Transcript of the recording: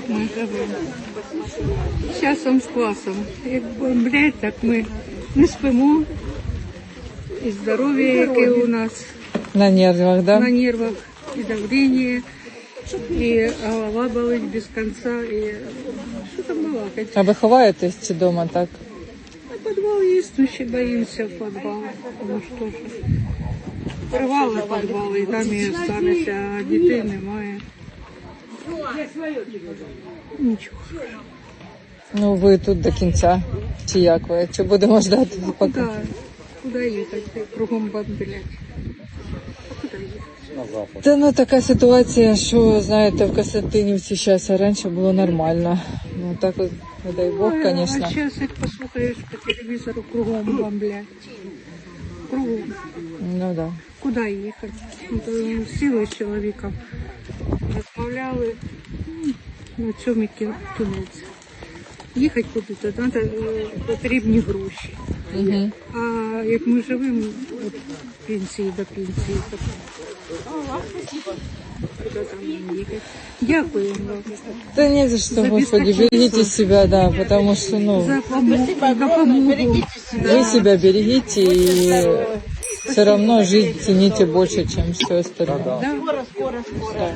Так ми живемо. З часом з класом. Як бомблять, так ми не спимо. І здоров'я, яке у нас На нервах, да? на нервах, і давлення, і голова болить без кінця, і що там балакать. А ви ховаєтесь чи дома так? А подвал есть, но ще боимся в подвал. Ну що ж. Привали подвал, і там і останеться, а дітей немає. Нічого. Ну ви тут до кінця. Чи як ви? Чи будемо ждати поки? Куда, куда їхати? Кругом бомблять. Куди? Та ну така ситуація, що знаєте, в Костянтинівці зараз, а раніше було нормально. Ну так от, не дай Бог, Ой, звісно. А зараз, як послухаєш по телевізору, кругом бомблять. Кругом. Ну да. Куди їхати? Ну, то з чоловіком, розмовляли, м, на цьому і кі- кінець. Їхати куди то треба е, потрібні гроші. Угу. А як ми живемо від пенсії до пенсії, то куди там їхати? Дякую вам Да не за что, За Господи, беспокойство. берегите себя, да, потому что, ну, за допомогу. допомогу. вы себя берегите и Все равно жизнь цените больше, чем все остальное. Да, да. Скоро, скоро, скоро.